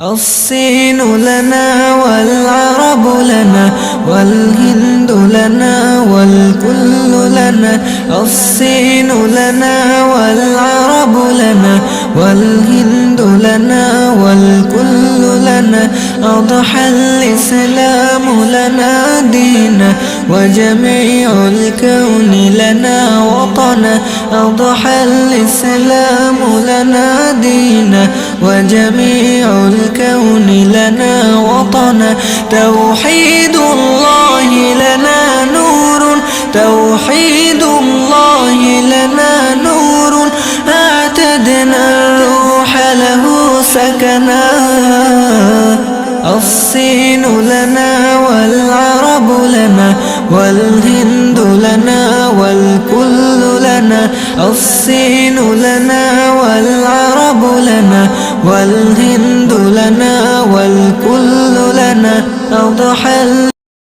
الصين لنا والعرب لنا والهند لنا والكل لنا الصين لنا والعرب لنا والهند لنا والكل لنا أضحى الإسلام لنا دينا وجميع الكون لنا وطنا أضحى الإسلام لنا دينا وجميع الكون لنا وطنا توحيد الله لنا نور. توحيد الله لنا نور. أعتدنا الروح له سكنا. الصين لنا والعرب لنا والهند لنا والكل لنا. الصين لنا والعرب لنا والهند لنا والكل لنا أضحى